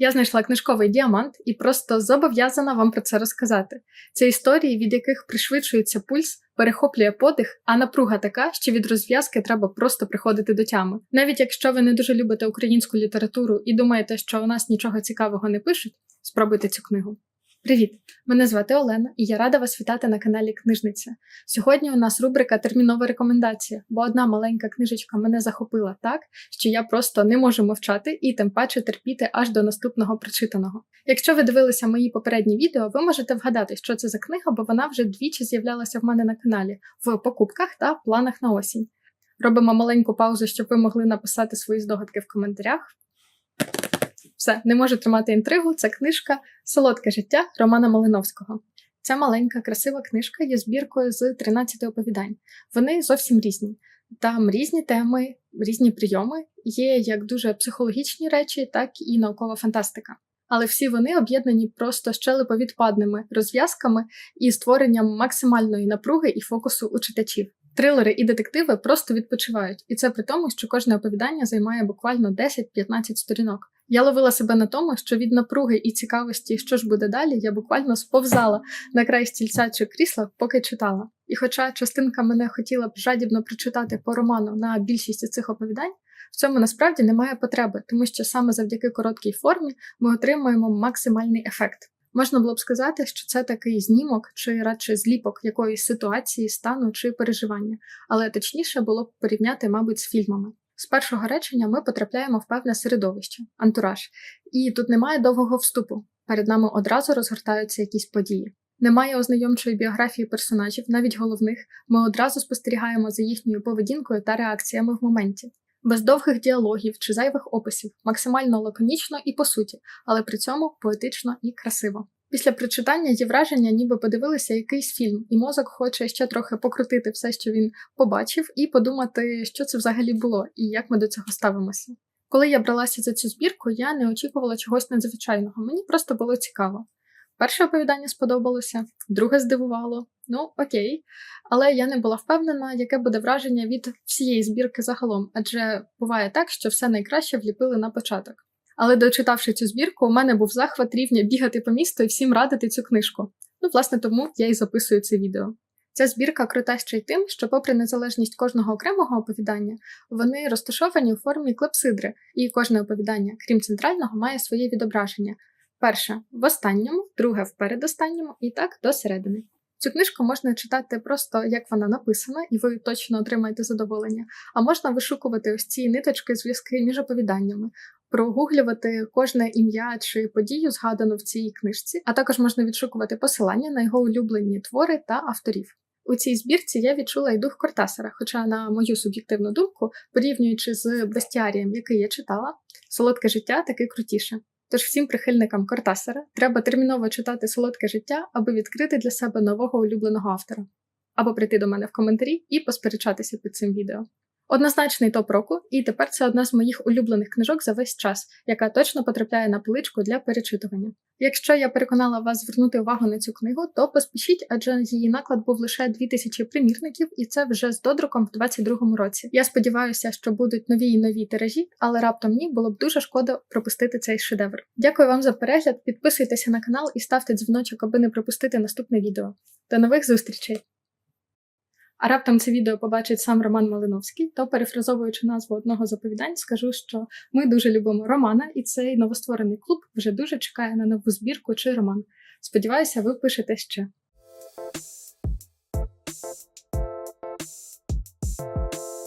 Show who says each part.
Speaker 1: Я знайшла книжковий діамант і просто зобов'язана вам про це розказати. Це історії, від яких пришвидшується пульс, перехоплює подих, а напруга така, що від розв'язки треба просто приходити до тями. Навіть якщо ви не дуже любите українську літературу і думаєте, що у нас нічого цікавого не пишуть, спробуйте цю книгу. Привіт! Мене звати Олена, і я рада вас вітати на каналі Книжниця. Сьогодні у нас рубрика Термінова рекомендація, бо одна маленька книжечка мене захопила так, що я просто не можу мовчати і тим паче терпіти аж до наступного прочитаного. Якщо ви дивилися мої попередні відео, ви можете вгадати, що це за книга, бо вона вже двічі з'являлася в мене на каналі в покупках та планах на осінь. Робимо маленьку паузу, щоб ви могли написати свої здогадки в коментарях. Все, не можу тримати інтригу. Це книжка Солодке життя Романа Малиновського. Ця маленька, красива книжка є збіркою з 13 оповідань. Вони зовсім різні. Там різні теми, різні прийоми, є як дуже психологічні речі, так і наукова фантастика. Але всі вони об'єднані просто щелеповідпадними розв'язками і створенням максимальної напруги і фокусу у читачів. Трилери і детективи просто відпочивають, і це при тому, що кожне оповідання займає буквально 10-15 сторінок. Я ловила себе на тому, що від напруги і цікавості, що ж буде далі, я буквально сповзала на край стільця чи крісла, поки читала. І хоча частинка мене хотіла б жадібно прочитати по роману на більшість цих оповідань, в цьому насправді немає потреби, тому що саме завдяки короткій формі ми отримуємо максимальний ефект. Можна було б сказати, що це такий знімок чи радше зліпок якоїсь ситуації, стану чи переживання, але точніше було б порівняти, мабуть, з фільмами. З першого речення ми потрапляємо в певне середовище, антураж, і тут немає довгого вступу. Перед нами одразу розгортаються якісь події. Немає ознайомчої біографії персонажів, навіть головних, ми одразу спостерігаємо за їхньою поведінкою та реакціями в моменті. Без довгих діалогів чи зайвих описів, максимально лаконічно і по суті, але при цьому поетично і красиво. Після прочитання є враження, ніби подивилися якийсь фільм, і мозок хоче ще трохи покрутити все, що він побачив, і подумати, що це взагалі було і як ми до цього ставимося. Коли я бралася за цю збірку, я не очікувала чогось надзвичайного, мені просто було цікаво. Перше оповідання сподобалося, друге здивувало, ну окей, але я не була впевнена, яке буде враження від всієї збірки загалом, адже буває так, що все найкраще вліпили на початок. Але дочитавши цю збірку, у мене був захват рівня бігати по місту і всім радити цю книжку. Ну, власне, тому я і записую це відео. Ця збірка крута ще й тим, що, попри незалежність кожного окремого оповідання, вони розташовані у формі клепсидри, і кожне оповідання, крім центрального, має своє відображення. Перше в останньому, друге в передостанньому і так до середини. Цю книжку можна читати просто як вона написана, і ви точно отримаєте задоволення. А можна вишукувати ось ці ниточки, зв'язки між оповіданнями, прогуглювати кожне ім'я чи подію, згадану в цій книжці, а також можна відшукувати посилання на його улюблені твори та авторів. У цій збірці я відчула й дух Кортасера, хоча, на мою суб'єктивну думку, порівнюючи з бестіарієм, який я читала, солодке життя таки крутіше. Тож всім прихильникам Кортасера треба терміново читати солодке життя, аби відкрити для себе нового улюбленого автора, або прийти до мене в коментарі і посперечатися під цим відео. Однозначний топ року, і тепер це одна з моїх улюблених книжок за весь час, яка точно потрапляє на поличку для перечитування. Якщо я переконала вас звернути увагу на цю книгу, то поспішіть, адже її наклад був лише 2000 примірників, і це вже з додруком в 2022 році. Я сподіваюся, що будуть нові і нові тиражі, але раптом ні було б дуже шкода пропустити цей шедевр. Дякую вам за перегляд, підписуйтеся на канал і ставте дзвіночок, аби не пропустити наступне відео. До нових зустрічей! А раптом це відео побачить сам Роман Малиновський, то перефразовуючи назву одного з оповідань, скажу, що ми дуже любимо Романа, і цей новостворений клуб вже дуже чекає на нову збірку чи роман. Сподіваюся, ви пишете ще.